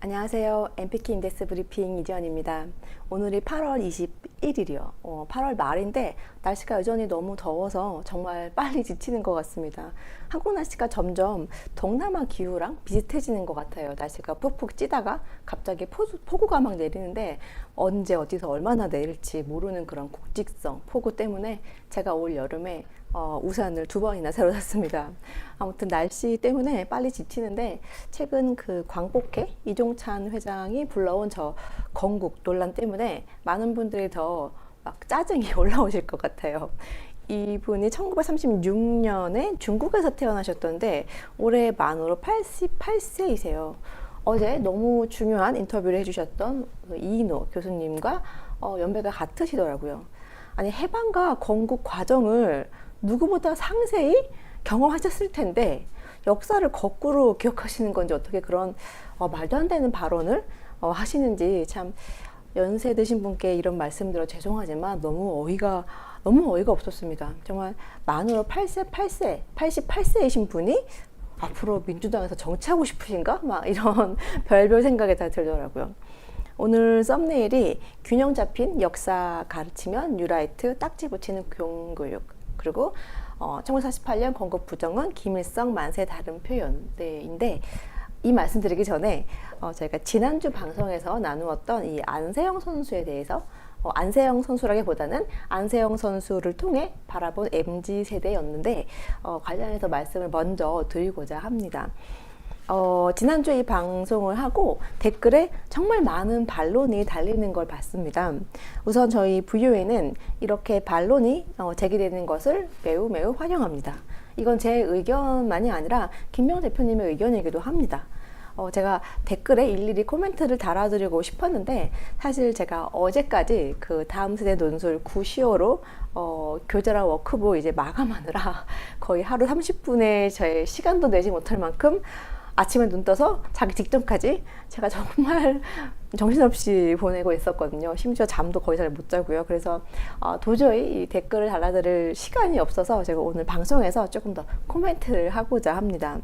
안녕하세요. MPK 인덱스 브리핑 이지연입니다. 오늘이 8월 21일이요. 어, 8월 말인데 날씨가 여전히 너무 더워서 정말 빨리 지치는 것 같습니다. 한국 날씨가 점점 동남아 기후랑 비슷해지는 것 같아요. 날씨가 푹푹 찌다가 갑자기 포, 폭우가 막 내리는데 언제 어디서 얼마나 내릴지 모르는 그런 국직성 폭우 때문에 제가 올 여름에 어, 우산을 두 번이나 새로 샀습니다. 아무튼 날씨 때문에 빨리 지치는데 최근 그 광복회 이종찬 회장이 불러온 저 건국 논란 때문에 많은 분들이 더 막 짜증이 올라오실 것 같아요. 이분이 1936년에 중국에서 태어나셨던데 올해 만으로 88세이세요. 어제 너무 중요한 인터뷰를 해주셨던 그 이인호 교수님과 어, 연배가 같으시더라고요. 아니 해방과 건국 과정을 누구보다 상세히 경험하셨을 텐데 역사를 거꾸로 기억하시는 건지 어떻게 그런 어, 말도 안 되는 발언을 어, 하시는지 참 연세 드신 분께 이런 말씀드려 죄송하지만 너무 어이가 너무 어이가 없었습니다. 정말 만으로 8세, 8세, 88세이신 분이 앞으로 민주당에서 정치하고 싶으신가? 막 이런 별별 생각이 다 들더라고요. 오늘 썸네일이 균형 잡힌 역사 가르치면 뉴라이트 딱지 붙이는 교육교육 그리고 어, 1948년 건국 부정은 김일성 만세 다른 표현인데 이 말씀드리기 전에 어, 저희가 지난주 방송에서 나누었던 이 안세영 선수에 대해서 어, 안세영 선수라기보다는 안세영 선수를 통해 바라본 MZ 세대였는데 어, 관련해서 말씀을 먼저 드리고자 합니다. 어, 지난주에 이 방송을 하고 댓글에 정말 많은 반론이 달리는 걸 봤습니다. 우선 저희 부유에는 이렇게 반론이 어, 제기되는 것을 매우 매우 환영합니다. 이건 제 의견만이 아니라 김명 대표님의 의견이기도 합니다. 어, 제가 댓글에 일일이 코멘트를 달아드리고 싶었는데 사실 제가 어제까지 그 다음 세대 논술 9시호로 어, 교재랑 워크북 이제 마감하느라 거의 하루 30분의 제 시간도 내지 못할 만큼 아침에 눈 떠서 자기 직전까지 제가 정말 정신없이 보내고 있었거든요. 심지어 잠도 거의 잘 못 자고요. 그래서 어, 도저히 이 댓글을 달아드릴 시간이 없어서 제가 오늘 방송에서 조금 더 코멘트를 하고자 합니다.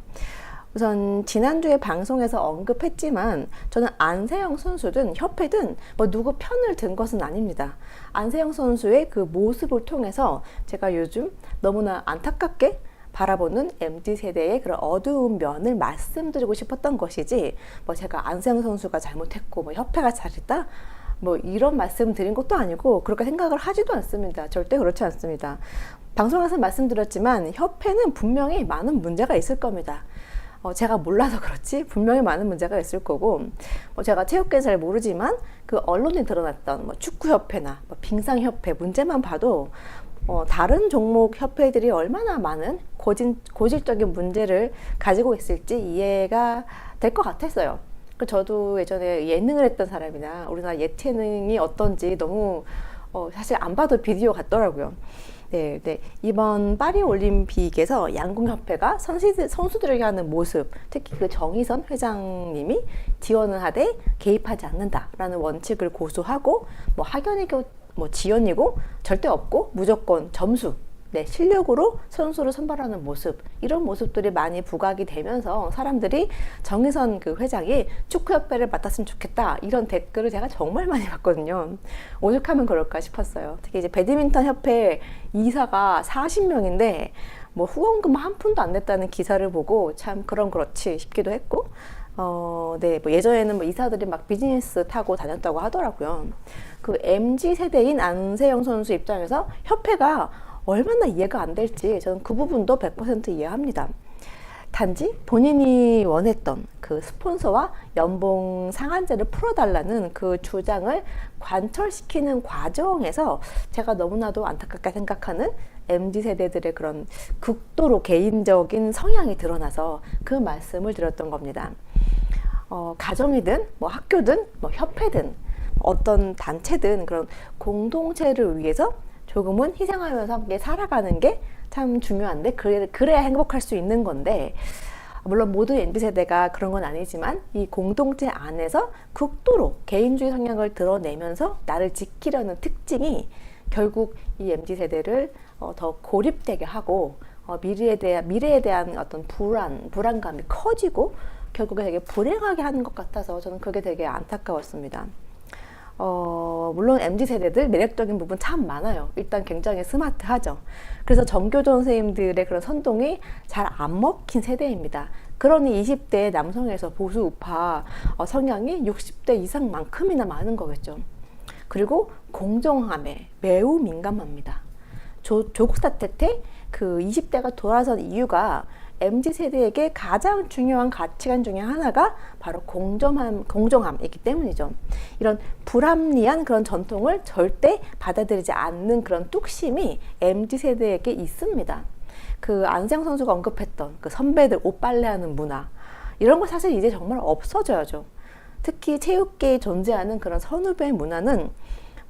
우선 지난주에 방송에서 언급했지만 저는 안세영 선수든 협회든 뭐 누구 편을 든 것은 아닙니다. 안세영 선수의 그 모습을 통해서 제가 요즘 너무나 안타깝게 바라보는 MZ 세대의 그런 어두운 면을 말씀드리고 싶었던 것이지 뭐 제가 안세영 선수가 잘못했고 뭐 협회가 잘했다 뭐 이런 말씀 드린 것도 아니고 그렇게 생각을 하지도 않습니다. 절대 그렇지 않습니다. 방송에서 말씀드렸지만 협회는 분명히 많은 문제가 있을 겁니다. 어, 제가 몰라서 그렇지 분명히 많은 문제가 있을 거고 뭐 제가 체육계 잘 모르지만 그 언론에 드러났던 뭐 축구협회나 뭐 빙상협회 문제만 봐도 어, 다른 종목 협회들이 얼마나 많은 고진, 고질적인 문제를 가지고 있을지 이해가 될 것 같았어요. 그 저도 예전에 예능을 했던 사람이나 우리나라 예체능이 어떤지 너무 어, 사실 안 봐도 비디오 같더라고요. 네, 네. 이번 파리 올림픽에서 양궁협회가 선수들, 선수들에게 하는 모습, 특히 그 정희선 회장님이 지원을 하되 개입하지 않는다라는 원칙을 고수하고 뭐 학연이고 뭐 지연이고 절대 없고 무조건 점수 네, 실력으로 선수를 선발하는 모습 이런 모습들이 많이 부각이 되면서 사람들이 정의선 그 회장이 축구협회를 맡았으면 좋겠다 이런 댓글을 제가 정말 많이 봤거든요. 오죽하면 그럴까 싶었어요. 특히 이제 배드민턴 협회 이사가 40명인데 뭐 후원금 한 푼도 안 냈다는 기사를 보고 참 그런 그렇지 싶기도 했고 어, 네, 뭐 예전에는 뭐 이사들이 막 비즈니스 타고 다녔다고 하더라고요. 그 MZ 세대인 안세영 선수 입장에서 협회가 얼마나 이해가 안 될지 저는 그 부분도 100% 이해합니다. 단지 본인이 원했던 그 스폰서와 연봉 상한제를 풀어달라는 그 주장을 관철시키는 과정에서 제가 너무나도 안타깝게 생각하는 MZ 세대들의 그런 극도로 개인적인 성향이 드러나서 그 말씀을 드렸던 겁니다. 어, 가정이든 뭐 학교든 뭐 협회든 어떤 단체든 그런 공동체를 위해서 조금은 희생하면서 함께 살아가는 게 참 중요한데 그래, 그래야 행복할 수 있는 건데 물론 모든 MZ 세대가 그런 건 아니지만 이 공동체 안에서 극도로 개인주의 성향을 드러내면서 나를 지키려는 특징이 결국 이 MZ 세대를 어, 더 고립되게 하고 어, 미래에 대한 미래에 대한 어떤 불안 불안감이 커지고 결국에 되게 불행하게 하는 것 같아서 저는 그게 되게 안타까웠습니다. 어, 물론 MZ 세대들 매력적인 부분 참 많아요. 일단 굉장히 스마트하죠. 그래서 정교조 선생님들의 그런 선동이 잘 안 먹힌 세대입니다. 그러니 20대 남성에서 보수 우파 어, 성향이 60대 이상만큼이나 많은 거겠죠. 그리고 공정함에 매우 민감합니다. 조, 조국 사태 때 그 20대가 돌아선 이유가 MZ 세대에게 가장 중요한 가치관 중에 하나가 바로 공정함, 공정함이기 때문이죠. 이런 불합리한 그런 전통을 절대 받아들이지 않는 그런 뚝심이 MZ 세대에게 있습니다. 그 안세영 선수가 언급했던 그 선배들 옷 빨래하는 문화 이런 거 사실 이제 정말 없어져야죠. 특히 체육계에 존재하는 그런 선후배 문화는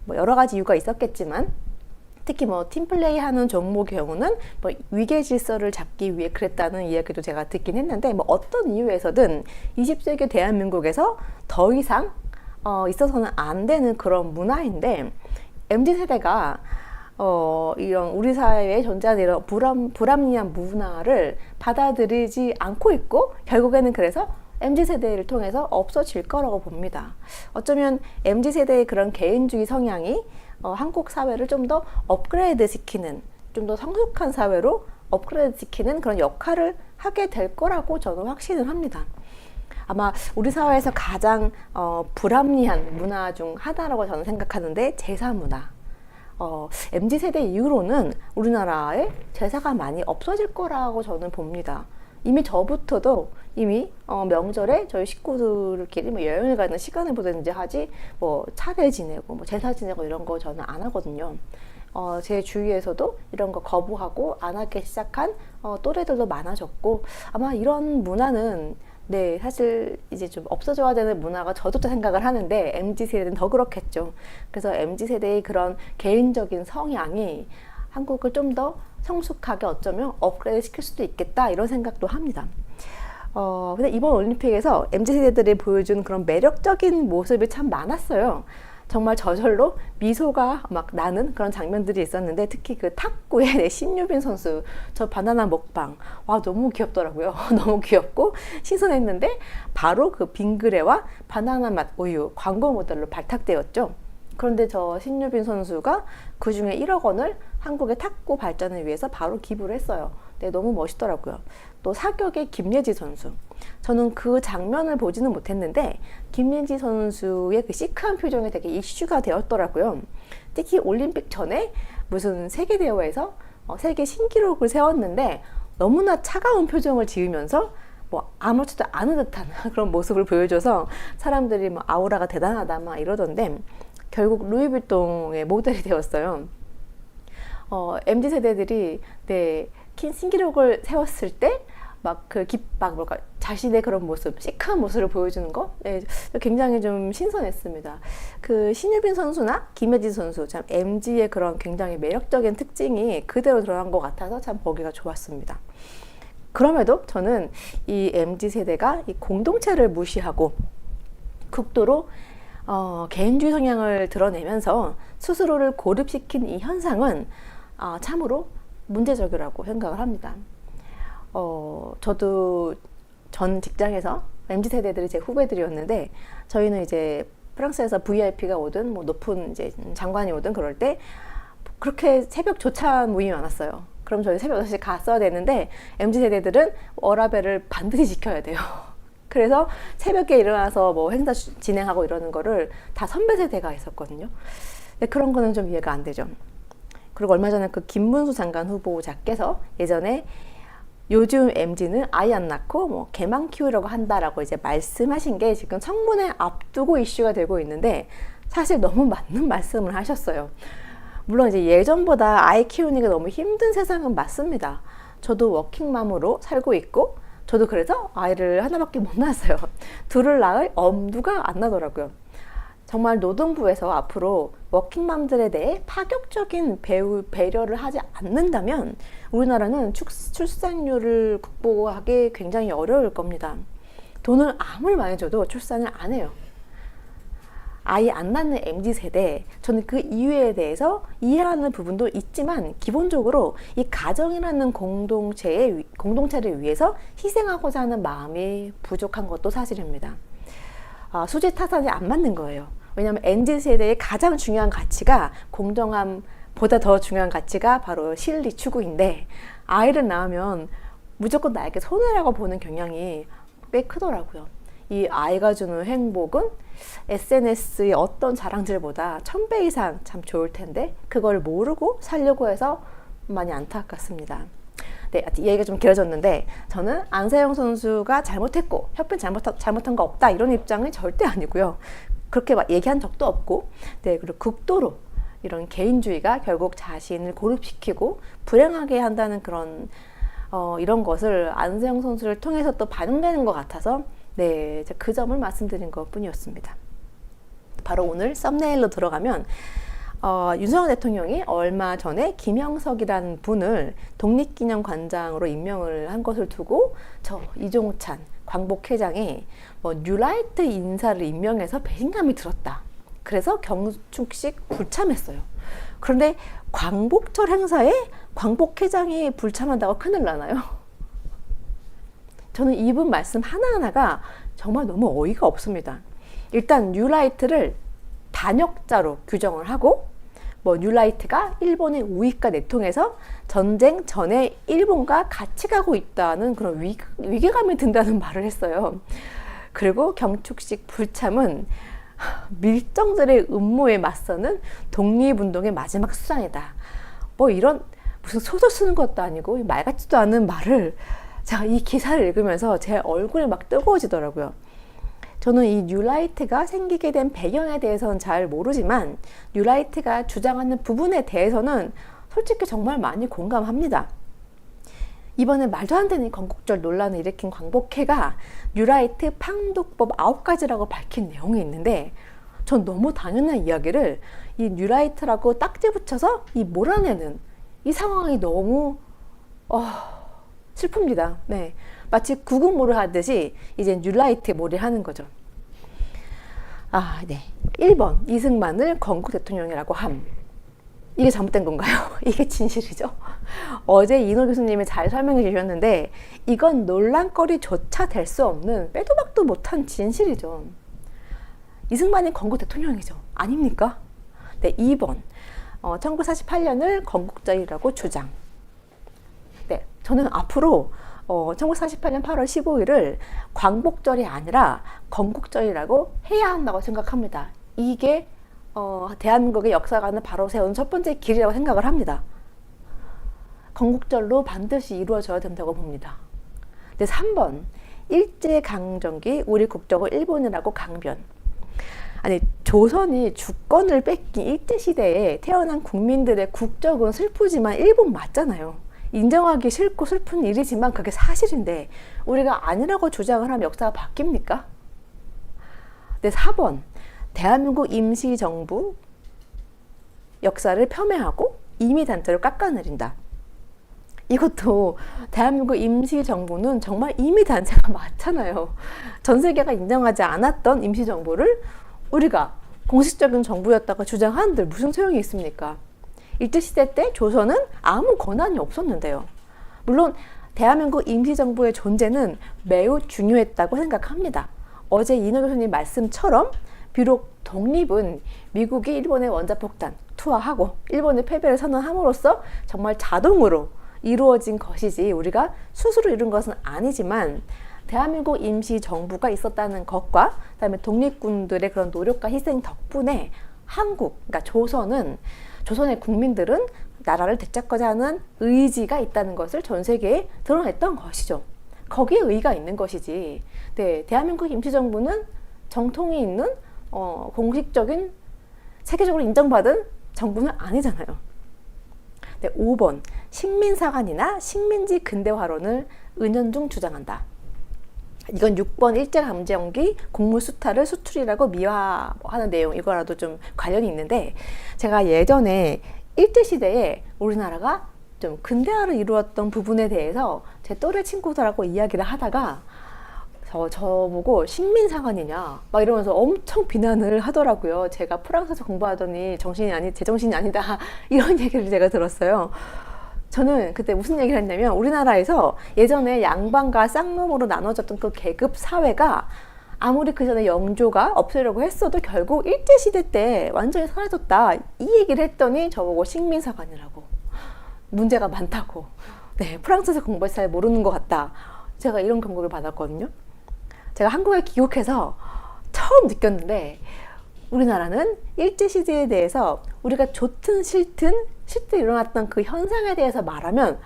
뭐 여러 가지 이유가 있었겠지만 특히 뭐 팀플레이 하는 종목의 경우는 뭐 위계 질서를 잡기 위해 그랬다는 이야기도 제가 듣긴 했는데 뭐 어떤 이유에서든 20세기 대한민국에서 더 이상 어, 있어서는 안 되는 그런 문화인데 MZ 세대가 어, 이런 우리 사회에 존재하는 이런 불합, 불합리한 문화를 받아들이지 않고 있고 결국에는 그래서 MZ 세대를 통해서 없어질 거라고 봅니다. 어쩌면 MZ 세대의 그런 개인주의 성향이 어, 한국 사회를 좀 더 업그레이드 시키는 좀 더 성숙한 사회로 업그레이드 시키는 그런 역할을 하게 될 거라고 저는 확신을 합니다. 아마 우리 사회에서 가장 어, 불합리한 문화 중 하나라고 저는 생각하는데 제사 문화. 어, MZ 세대 이후로는 우리나라에 제사가 많이 없어질 거라고 저는 봅니다. 이미 저부터도 이미 어, 명절에 저희 식구들끼리 뭐 여행을 가는 시간을 보내는지 하지 뭐 차례 지내고 뭐 제사 지내고 이런 거 저는 안 하거든요. 어, 제 주위에서도 이런 거 거부하고 안 하기 시작한 어, 또래들도 많아졌고 아마 이런 문화는 네, 사실 이제 좀 없어져야 되는 문화가 저도 또 생각을 하는데 MZ 세대는 더 그렇겠죠. 그래서 MZ 세대의 그런 개인적인 성향이 한국을 좀더 성숙하게 어쩌면 업그레이드 시킬 수도 있겠다 이런 생각도 합니다. 어, 근데 이번 올림픽에서 MZ 세대들이 보여준 그런 매력적인 모습이 참 많았어요. 정말 저절로 미소가 막 나는 그런 장면들이 있었는데 특히 그 탁구의 네, 신유빈 선수 저 바나나 먹방 와 너무 귀엽더라고요 너무 귀엽고 신선했는데 바로 그 빙그레와 바나나 맛 우유 광고 모델로 발탁되었죠 그런데 저 신유빈 선수가 그 중에 1억 원을 한국의 탁구 발전을 위해서 바로 기부를 했어요. 네, 너무 멋있더라고요. 또 사격의 김예지 선수. 저는 그 장면을 보지는 못했는데 김예지 선수의 그 시크한 표정이 되게 이슈가 되었더라고요. 특히 올림픽 전에 무슨 세계 대회에서 어, 세계 신기록을 세웠는데 너무나 차가운 표정을 지으면서 뭐 아무렇지도 않은 듯한 그런 모습을 보여줘서 사람들이 뭐 아우라가 대단하다 막 이러던데 결국 루이비통의 모델이 되었어요. 어, MZ 세대들이 네, 킨 신기록을 세웠을 때 막그 깃박 뭘까 자신의 그런 모습, 시크한 모습을 보여주는 거 네, 굉장히 좀 신선했습니다. 그 신유빈 선수나 김혜진 선수 참 MZ의 그런 굉장히 매력적인 특징이 그대로 드러난 것 같아서 참 보기가 좋았습니다. 그럼에도 저는 이 MZ 세대가 이 공동체를 무시하고 극도로 어, 개인주의 성향을 드러내면서 스스로를 고립시킨 이 현상은 어, 참으로 문제적이라고 생각을 합니다. 어, 저도 전 직장에서 MZ 세대들이 제 후배들이었는데 저희는 이제 프랑스에서 VIP가 오든 뭐 높은 이제 장관이 오든 그럴 때 그렇게 새벽 조차 모임이 많았어요. 그럼 저희 새벽 6시 갔어야 되는데 MZ 세대들은 워라벨을 반드시 지켜야 돼요. 그래서 새벽에 일어나서 뭐 행사 진행하고 이러는 거를 다 선배 세대가 있었거든요. 그런 거는 좀 이해가 안 되죠. 그리고 얼마 전에 그 김문수 장관 후보자께서 예전에 요즘 MZ는 아이 안 낳고 뭐 개만 키우려고 한다라고 이제 말씀하신 게 지금 청문회 앞두고 이슈가 되고 있는데 사실 너무 맞는 말씀을 하셨어요. 물론 이제 예전보다 아이 키우는 게 너무 힘든 세상은 맞습니다. 저도 워킹맘으로 살고 있고 저도 그래서 아이를 하나밖에 못 낳았어요. 둘을 낳을 엄두가 안 나더라고요. 정말 노동부에서 앞으로 워킹맘들에 대해 파격적인 배우, 배려를 하지 않는다면 우리나라는 출, 출산율을 극복하기 굉장히 어려울 겁니다. 돈을 아무리 많이 줘도 출산을 안 해요. 아이 안 낳는 MZ 세대, 저는 그 이유에 대해서 이해하는 부분도 있지만 기본적으로 이 가정이라는 공동체의 공동체를 위해서 희생하고자 하는 마음이 부족한 것도 사실입니다. 아, 수지 타산이 안 맞는 거예요. 왜냐하면 MZ 세대의 가장 중요한 가치가 공정함 보다 더 중요한 가치가 바로 실리 추구인데 아이를 낳으면 무조건 나에게 손해라고 보는 경향이 꽤 크더라고요. 이 아이가 주는 행복은 SNS의 어떤 자랑들보다 천 배 이상 참 좋을 텐데 그걸 모르고 살려고 해서 많이 안타깝습니다. 네, 얘기가 좀 길어졌는데 저는 안세영 선수가 잘못했고 협회 잘못 잘못한 거 없다 이런 입장은 절대 아니고요. 그렇게 막 얘기한 적도 없고, 네 그리고 극도로 이런 개인주의가 결국 자신을 고립시키고 불행하게 한다는 그런 어, 이런 것을 안세영 선수를 통해서 또 반영되는 것 같아서 네, 그 점을 말씀드린 것 뿐이었습니다. 바로 오늘 썸네일로 들어가면 어, 윤석열 대통령이 얼마 전에 김영석이라는 분을 독립기념관장으로 임명을 한 것을 두고 저 이종찬 광복 회장이 뭐 뉴라이트 인사를 임명해서 배신감이 들었다. 그래서 경축식 불참했어요. 그런데 광복절 행사에 광복 회장이 불참한다고 큰일 나나요? 저는 이분 말씀 하나하나가 정말 너무 어이가 없습니다. 일단 뉴라이트를 단역자로 규정을 하고 뭐 뉴라이트가 일본의 우익과 내통해서 전쟁 전에 일본과 같이 가고 있다는 그런 위, 위기감이 든다는 말을 했어요. 그리고 경축식 불참은 밀정들의 음모에 맞서는 독립운동의 마지막 수단이다. 뭐 이런 무슨 소설 쓰는 것도 아니고 말 같지도 않은 말을 제가 이 기사를 읽으면서 제 얼굴이 막 뜨거워지더라고요. 저는 이 뉴라이트가 생기게 된 배경에 대해서는 잘 모르지만 뉴라이트가 주장하는 부분에 대해서는 솔직히 정말 많이 공감합니다. 이번에 말도 안 되는 건국절 논란을 일으킨 광복회가 뉴라이트 판독법 9가지라고 밝힌 내용이 있는데 전 너무 당연한 이야기를 이 뉴라이트라고 딱지 붙여서 이 몰아내는 이 상황이 너무 어, 슬픕니다. 네. 마치 구국모를 하듯이 이제 뉴라이트 몰이 하는 거죠. 아, 네. 1번 이승만을 건국 대통령이라고 함. 이게 잘못된 건가요? 이게 진실이죠. 어제 이노 교수님이 잘 설명해 주셨는데 이건 논란거리조차 될 수 없는 빼도 박도 못한 진실이죠. 이승만이 건국 대통령이죠. 아닙니까? 네, 2번. 어, 1948년을 건국절이라고 주장. 네, 저는 앞으로 어, 1948년 8월 15일을 광복절이 아니라 건국절이라고 해야 한다고 생각합니다. 이게 어, 대한민국의 역사관을 바로 세운 첫 번째 길이라고 생각을 합니다. 건국절로 반드시 이루어져야 된다고 봅니다. 네, 3번. 일제강점기 우리 국적을 일본이라고 강변. 아니, 조선이 주권을 뺏긴 일제시대에 태어난 국민들의 국적은 슬프지만 일본 맞잖아요. 인정하기 싫고 슬픈 일이지만 그게 사실인데 우리가 아니라고 주장을 하면 역사가 바뀝니까? 네, 4번. 대한민국 임시정부 역사를 폄훼하고 임의단체로 깎아내린다. 이것도 대한민국 임시정부는 정말 임의단체가 많잖아요. 전 세계가 인정하지 않았던 임시정부를 우리가 공식적인 정부였다고 주장하는데 무슨 소용이 있습니까? 일제시대 때 조선은 아무 권한이 없었는데요. 물론 대한민국 임시정부의 존재는 매우 중요했다고 생각합니다. 어제 이노 교수님 말씀처럼 비록 독립은 미국이 일본의 원자폭탄 투하하고 일본의 패배를 선언함으로써 정말 자동으로 이루어진 것이지 우리가 스스로 이룬 것은 아니지만 대한민국 임시 정부가 있었다는 것과 그다음에 독립군들의 그런 노력과 희생 덕분에 한국, 그러니까 조선은 조선의 국민들은 나라를 되찾고자 하는 의지가 있다는 것을 전 세계에 드러냈던 것이죠. 거기에 의의가 있는 것이지. 네, 대한민국 임시정부는 정통이 있는 어, 공식적인 세계적으로 인정받은 정부는 아니잖아요. 네, 5번 식민사관이나 식민지 근대화론을 은연중 주장한다. 이건 6번 일제감정기 곡물 수탈을 수출이라고 미화하는 내용 이거라도 좀 관련이 있는데 제가 예전에 일제시대에 우리나라가 좀 근대화를 이루었던 부분에 대해서 제 또래 친구들하고 이야기를 하다가 저, 저보고 식민사관이냐 막 이러면서 엄청 비난을 하더라고요. 제가 프랑스에서 공부하더니 정신이 아니 제정신이 아니다 이런 얘기를 제가 들었어요. 저는 그때 무슨 얘기를 했냐면 우리나라에서 예전에 양반과 쌍놈으로 나눠졌던 그 계급 사회가 아무리 그 전에 영조가 없애려고 했어도 결국 일제 시대 때 완전히 사라졌다. 이 얘기를 했더니 저보고 식민사관이라고. 문제가 많다고. 네 프랑스에서 공부해서 잘 모르는 것 같다. 제가 이런 경고를 받았거든요. 제가 한국에 귀국해서 처음 느꼈는데 우리나라는 일제 시대에 대해서 우리가 좋든 싫든 실제 일어났던 그 현상에 대해서 말하면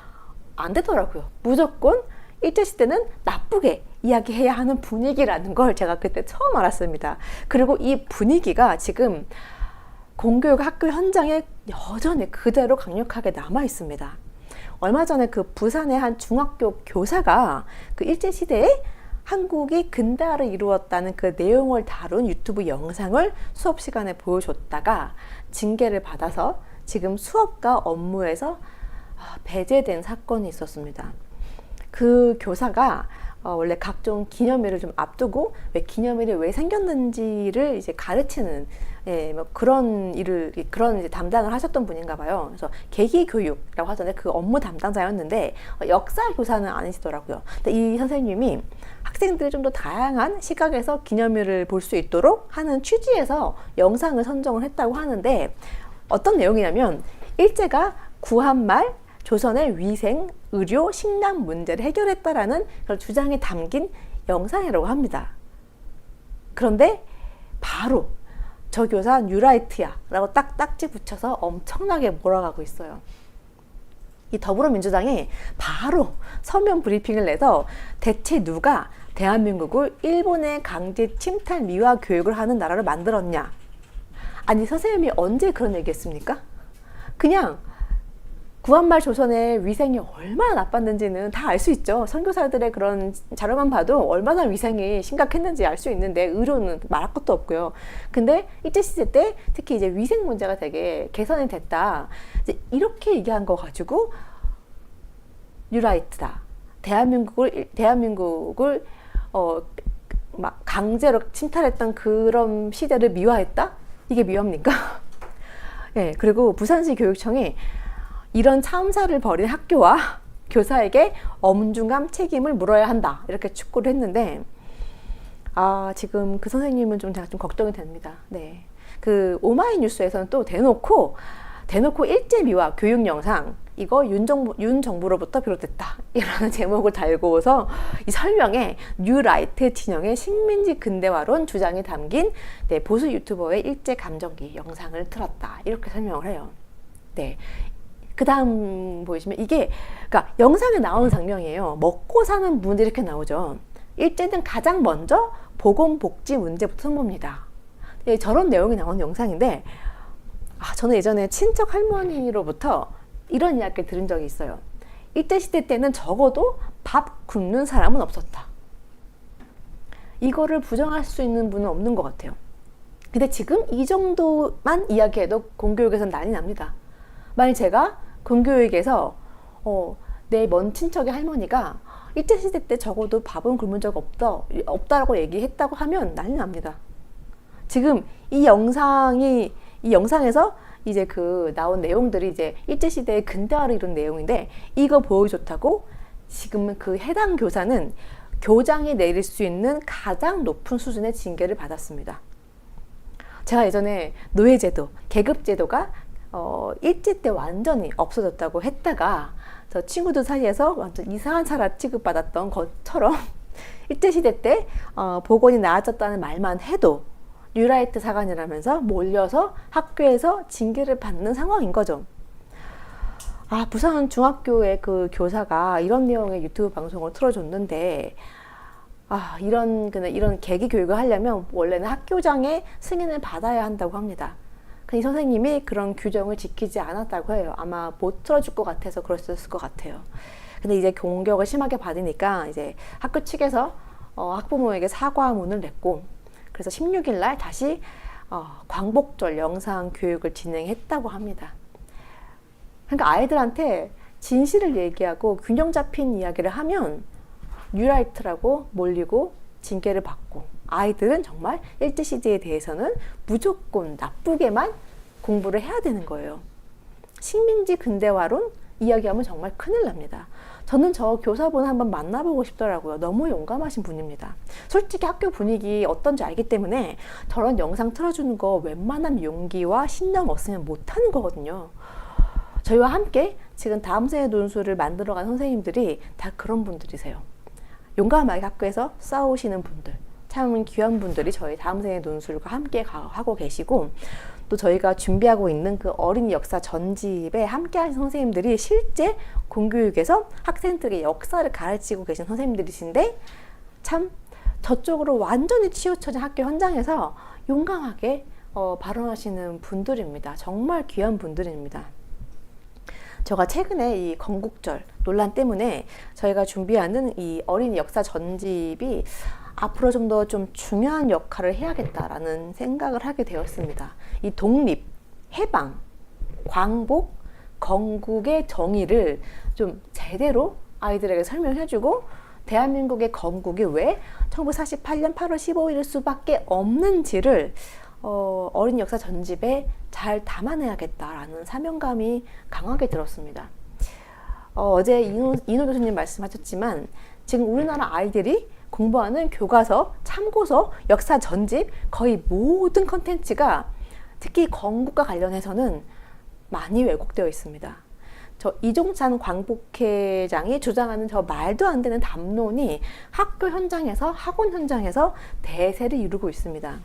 안 되더라고요. 무조건 일제 시대는 나쁘게 이야기해야 하는 분위기라는 걸 제가 그때 처음 알았습니다. 그리고 이 분위기가 지금 공교육 학교 현장에 여전히 그대로 강력하게 남아 있습니다. 얼마 전에 그 부산의 한 중학교 교사가 그 일제 시대에 한국이 근대화를 이루었다는 그 내용을 다룬 유튜브 영상을 수업 시간에 보여줬다가 징계를 받아서 지금 수업과 업무에서 아, 배제된 사건이 있었습니다. 그 교사가 어, 원래 각종 기념일을 좀 앞두고 왜 기념일이 왜 생겼는지를 이제 가르치는 예, 뭐 그런 일을 그런 이제 담당을 하셨던 분인가 봐요. 그래서 계기 교육이라고 하던데 그 업무 담당자였는데 어, 역사 교사는 아니시더라고요. 근데 이 선생님이 학생들이 좀 더 다양한 시각에서 기념일을 볼 수 있도록 하는 취지에서 영상을 선정을 했다고 하는데 어떤 내용이냐면 일제가 구한말 조선의 위생, 의료, 식량 문제를 해결했다라는 그런 주장이 담긴 영상이라고 합니다. 그런데 바로 저 교사 뉴라이트야 라고 딱 딱지 붙여서 엄청나게 몰아가고 있어요. 이 더불어민주당이 바로 서면 브리핑을 내서 대체 누가 대한민국을 일본의 강제 침탈 미화 교육을 하는 나라를 만들었냐? 아니 선생님이 언제 그런 얘기했습니까? 그냥 구한말 조선의 위생이 얼마나 나빴는지는 다 알 수 있죠. 선교사들의 그런 자료만 봐도 얼마나 위생이 심각했는지 알 수 있는데 의료는 말할 것도 없고요. 근데 일제 시대 때 특히 이제 위생 문제가 되게 개선이 됐다. 이제 이렇게 얘기한 거 가지고 뉴라이트다. 대한민국을 대한민국을 어 막 강제로 침탈했던 그런 시대를 미화했다? 이게 미화입니까? 예, 네, 그리고 부산시 교육청이 이런 참사를 벌인 학교와 교사에게 엄중한 책임을 물어야 한다. 이렇게 축구를 했는데, 아, 지금 그 선생님은 좀 제가 좀 걱정이 됩니다. 네. 그 오마이뉴스에서는 또 대놓고, 대놓고 일제 미화 교육 영상, 이거 윤 정부, 윤 정부로부터 비롯됐다. 이라는 제목을 달고서 이 설명에 뉴라이트 진영의 식민지 근대화론 주장이 담긴 네, 보수 유튜버의 일제 감정기 영상을 틀었다. 이렇게 설명을 해요. 네. 그 다음 보시면 이게 그러니까 영상에 나오는 장면이에요. 먹고 사는 문제 이렇게 나오죠. 일제는 가장 먼저 보건복지 문제부터 선보입니다. 네, 저런 내용이 나오는 영상인데 아, 저는 예전에 친척 할머니로부터 이런 이야기를 들은 적이 있어요. 일제 시대 때는 적어도 밥 굶는 사람은 없었다. 이거를 부정할 수 있는 분은 없는 것 같아요. 근데 지금 이 정도만 이야기해도 공교육에서는 난리 납니다. 만약 제가 공교육에서 어, 내 먼 친척의 할머니가 일제 시대 때 적어도 밥은 굶은 적 없다 없다라고 얘기했다고 하면 난리 납니다. 지금 이 영상이 이 영상에서 이제 그 나온 내용들이 이제 일제 시대의 근대화를 이룬 내용인데 이거 보여줬다고 지금은 그 해당 교사는 교장이 내릴 수 있는 가장 높은 수준의 징계를 받았습니다. 제가 예전에 노예제도, 계급제도가 어, 일제 때 완전히 없어졌다고 했다가 저 친구들 사이에서 완전 이상한 사람 취급받았던 것처럼 일제 시대 때 어, 복원이 나아졌다는 말만 해도 뉴라이트 사관이라면서 몰려서 학교에서 징계를 받는 상황인 거죠. 아, 부산 중학교의 그 교사가 이런 내용의 유튜브 방송을 틀어줬는데, 아, 이런, 그냥 이런 계기 교육을 하려면 원래는 학교장의 승인을 받아야 한다고 합니다. 이 선생님이 그런 규정을 지키지 않았다고 해요. 아마 못 틀어줄 것 같아서 그랬을 것 같아요. 근데 이제 공격을 심하게 받으니까 이제 학교 측에서 어, 학부모에게 사과문을 냈고 그래서 16일 날 다시 어, 광복절 영상 교육을 진행했다고 합니다. 그러니까 아이들한테 진실을 얘기하고 균형 잡힌 이야기를 하면 뉴라이트라고 몰리고 징계를 받고 아이들은 정말 일제시대에 대해서는 무조건 나쁘게만 공부를 해야 되는 거예요. 식민지 근대화론 이야기하면 정말 큰일 납니다. 저는 저 교사분 한번 만나보고 싶더라고요. 너무 용감하신 분입니다. 솔직히 학교 분위기 어떤지 알기 때문에 저런 영상 틀어주는 거 웬만한 용기와 신념 없으면 못하는 거거든요. 저희와 함께 지금 다음 세대 논술을 만들어간 선생님들이 다 그런 분들이세요. 용감하게 학교에서 싸우시는 분들, 참 귀한 분들이 저희 다음 세대 논술과 함께 가- 하고 계시고 또 저희가 준비하고 있는 그 어린이 역사 전집에 함께하신 선생님들이 실제 공교육에서 학생들에게 역사를 가르치고 계신 선생님들이신데 참 저쪽으로 완전히 치우쳐진 학교 현장에서 용감하게 어, 발언하시는 분들입니다. 정말 귀한 분들입니다. 제가 최근에 이 건국절 논란 때문에 저희가 준비하는 이 어린이 역사 전집이 앞으로 좀더좀 중요한 역할을 해야겠다라는 생각을 하게 되었습니다. 이 독립, 해방, 광복, 건국의 정의를 좀 제대로 아이들에게 설명해주고 대한민국의 건국이 왜 1948년 8월 15일일 수밖에 없는지를 어, 어린 역사 전집에 잘 담아내야겠다라는 사명감이 강하게 들었습니다. 어, 제 이노, 이노 교수님 말씀하셨지만 지금 우리나라 아이들이 공부하는 교과서, 참고서, 역사 전집 거의 모든 컨텐츠가 특히 건국과 관련해서는 많이 왜곡되어 있습니다. 저 이종찬 광복회장이 주장하는 저 말도 안 되는 담론이 학교 현장에서 학원 현장에서 대세를 이루고 있습니다.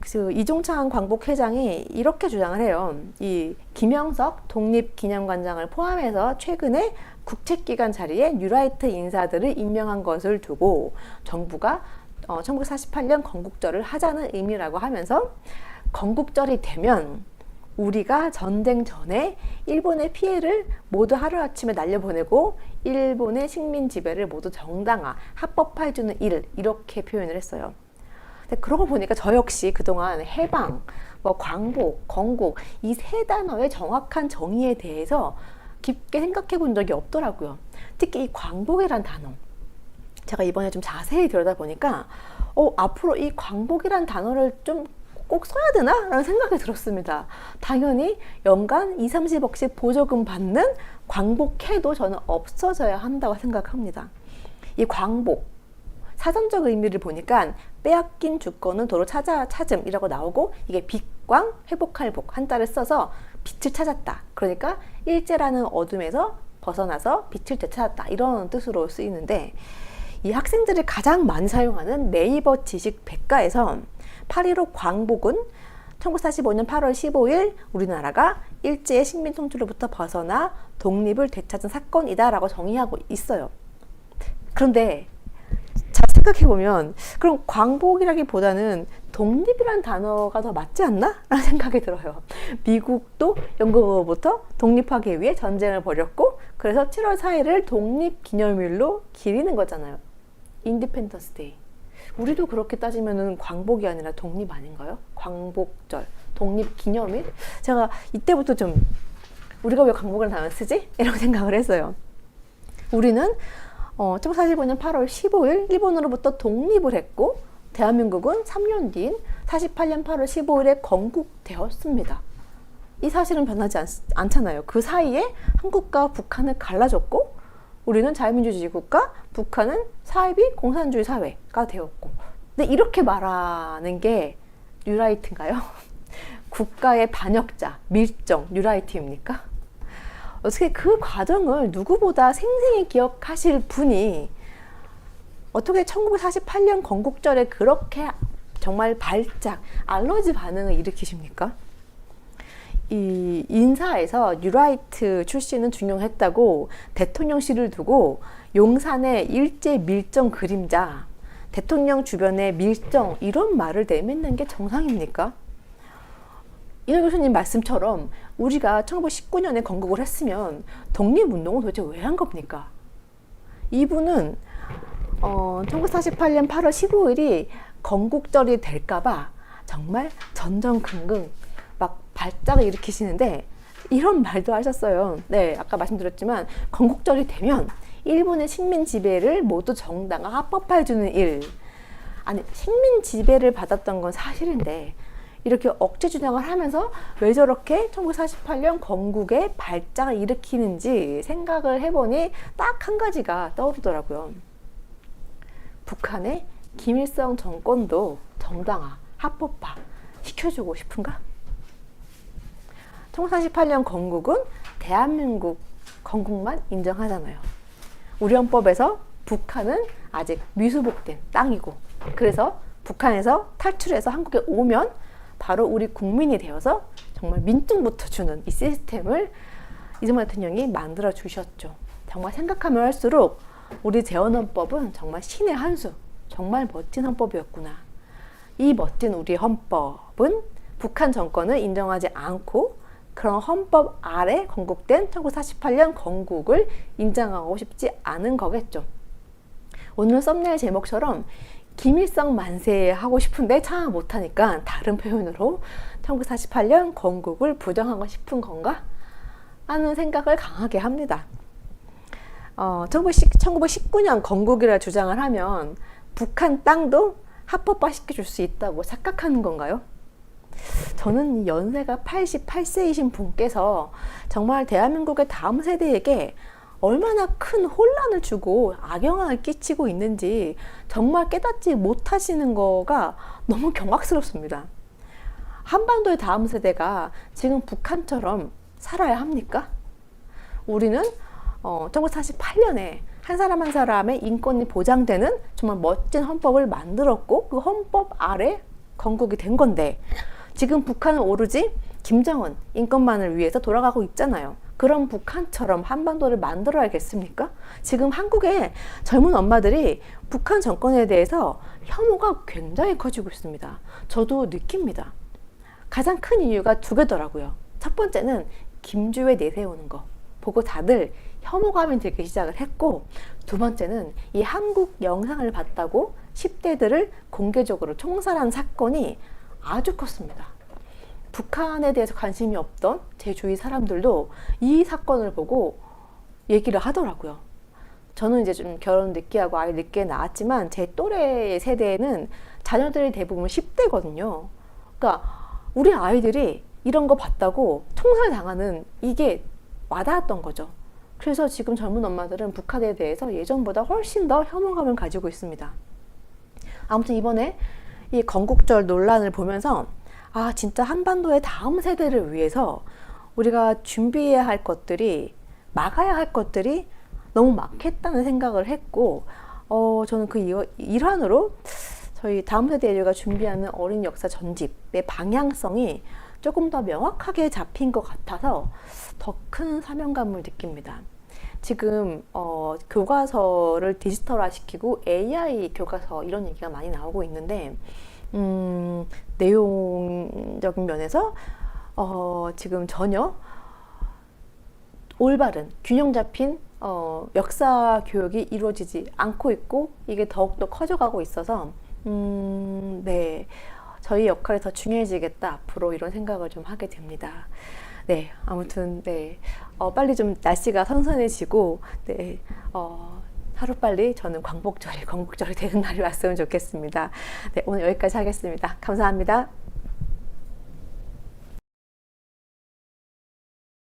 그 이종찬 광복회장이 이렇게 주장을 해요. 이 김영석 독립기념관장을 포함해서 최근에 국책기관 자리에 뉴라이트 인사들을 임명한 것을 두고 정부가 어, 1948년 건국절을 하자는 의미라고 하면서 건국절이 되면 우리가 전쟁 전에 일본의 피해를 모두 하루아침에 날려보내고 일본의 식민 지배를 모두 정당화, 합법화해주는 일 이렇게 표현을 했어요. 그러고 보니까 저 역시 그동안 해방, 뭐 광복, 건국 이 세 단어의 정확한 정의에 대해서 깊게 생각해 본 적이 없더라고요. 특히 이 광복이란 단어. 제가 이번에 좀 자세히 들여다보니까 어, 앞으로 이 광복이란 단어를 좀 꼭 써야 되나? 라는 생각이 들었습니다. 당연히 연간 2, 30억씩 보조금 받는 광복회도 저는 없어져야 한다고 생각합니다. 이 광복, 사전적 의미를 보니까 빼앗긴 주권은 도로 찾아 찾음이라고 나오고 이게 빛광 회복할 복 한자를 써서 빛을 찾았다. 그러니까 일제라는 어둠에서 벗어나서 빛을 되찾았다. 이런 뜻으로 쓰이는데 이 학생들이 가장 많이 사용하는 네이버 지식 백과에서 8.15 광복은 1945년 8월 15일 우리나라가 일제의 식민 통치로부터 벗어나 독립을 되찾은 사건이다라고 정의하고 있어요. 그런데 잘 생각해 보면 그럼 광복이라기보다는 독립이란 단어가 더 맞지 않나? 라는 생각이 들어요. 미국도 영국으로부터 독립하기 위해 전쟁을 벌였고 그래서 7월 4일을 독립 기념일로 기리는 거잖아요. 인디펜던스 데이. 우리도 그렇게 따지면은 광복이 아니라 독립 아닌가요? 광복절, 독립 기념일? 제가 이때부터 좀 우리가 왜 광복을 단어 쓰지? 이런 생각을 했어요. 우리는 어, 1945년 8월 15일 일본으로부터 독립을 했고 대한민국은 3년 뒤인 48년 8월 15일에 건국되었습니다. 이 사실은 변하지 않, 않잖아요. 그 사이에 한국과 북한을 갈라졌고 우리는 자유민주주의 국가, 북한은 사회비 공산주의 사회가 되었고. 근데 이렇게 말하는 게 뉴라이트인가요? 국가의 반역자, 밀정, 뉴라이트입니까? 어떻게 그 과정을 누구보다 생생히 기억하실 분이 어떻게 1948년 건국절에 그렇게 정말 발작, 알러지 반응을 일으키십니까? 이 인사에서 뉴라이트 출신은 중용했다고 대통령실을 두고 용산의 일제 밀정 그림자, 대통령 주변에 밀정 이런 말을 내뱉는 게 정상입니까? 이현 교수님 말씀처럼 우리가 1919년에 건국을 했으면 독립운동은 도대체 왜 한 겁니까? 이분은 어, 1948년 8월 15일이 건국절이 될까봐 정말 전전긍긍 막 발작을 일으키시는데 이런 말도 하셨어요. 네, 아까 말씀드렸지만 건국절이 되면 일본의 식민 지배를 모두 정당화 합법화해 주는 일. 아니, 식민 지배를 받았던 건 사실인데, 이렇게 억제 주장을 하면서 왜 저렇게 1948년 건국의 발작을 일으키는지 생각을 해보니 딱 한 가지가 떠오르더라고요. 북한의 김일성 정권도 정당화, 합법화 시켜주고 싶은가? 1948년 건국은 대한민국 건국만 인정하잖아요. 우리 헌법에서 북한은 아직 미수복된 땅이고, 그래서 북한에서 탈출해서 한국에 오면 바로 우리 국민이 되어서 정말 민증부터 주는 이 시스템을 이승만 대통령이 만들어 주셨죠. 정말 생각하면 할수록 우리 재헌헌법은 정말 신의 한 수, 정말 멋진 헌법이었구나. 이 멋진 우리 헌법은 북한 정권을 인정하지 않고 그런 헌법 아래 건국된 1948년 건국을 인정하고 싶지 않은 거겠죠. 오늘 썸네일 제목처럼 김일성 만세 하고 싶은데 참 못하니까 다른 표현으로 1948년 건국을 부정하고 싶은 건가? 하는 생각을 강하게 합니다. 어, 1919년 건국이라 주장을 하면 북한 땅도 합법화 시켜 줄 수 있다고 착각하는 건가요? 저는 연세가 88세이신 분께서 정말 대한민국의 다음 세대에게 얼마나 큰 혼란을 주고 악영향을 끼치고 있는지 정말 깨닫지 못하시는 거가 너무 경악스럽습니다. 한반도의 다음 세대가 지금 북한처럼 살아야 합니까? 우리는 어, 1948년에 한 사람 한 사람의 인권이 보장되는 정말 멋진 헌법을 만들었고 그 헌법 아래 건국이 된 건데 지금 북한은 오로지 김정은 인권만을 위해서 돌아가고 있잖아요. 그런 북한처럼 한반도를 만들어야겠습니까? 지금 한국의 젊은 엄마들이 북한 정권에 대해서 혐오가 굉장히 커지고 있습니다. 저도 느낍니다. 가장 큰 이유가 두 개더라고요. 첫 번째는 김주에 내세우는 거 보고 다들 혐오감이 들기 시작을 했고 두 번째는 이 한국 영상을 봤다고 10대들을 공개적으로 총살한 사건이 아주 컸습니다. 북한에 대해서 관심이 없던 제 주위 사람들도 이 사건을 보고 얘기를 하더라고요. 저는 이제 좀 결혼 늦게 하고 아이 늦게 낳았지만 제 또래 세대에는 자녀들이 대부분 10대거든요. 그러니까 우리 아이들이 이런 거 봤다고 총살 당하는 이게 와닿았던 거죠. 그래서 지금 젊은 엄마들은 북한에 대해서 예전보다 훨씬 더 혐오감을 가지고 있습니다. 아무튼 이번에 이 건국절 논란을 보면서 아, 진짜 한반도의 다음 세대를 위해서 우리가 준비해야 할 것들이, 막아야 할 것들이 너무 많겠다는 생각을 했고, 어, 저는 그 일환으로 저희 다음 세대 인류가 준비하는 어린 역사 전집의 방향성이 조금 더 명확하게 잡힌 것 같아서 더 큰 사명감을 느낍니다. 지금 어, 교과서를 디지털화 시키고 AI 교과서 이런 얘기가 많이 나오고 있는데 음, 내용적인 면에서 어, 지금 전혀 올바른 균형 잡힌 어, 역사 교육이 이루어지지 않고 있고 이게 더욱더 커져가고 있어서 음, 네 저희 역할이 더 중요해지겠다 앞으로 이런 생각을 좀 하게 됩니다. 네 아무튼 네 어, 빨리 좀 날씨가 선선해지고 네 어, 하루빨리 저는 광복절이 건국절이 되는 날이 왔으면 좋겠습니다. 네, 오늘 여기까지 하겠습니다. 감사합니다.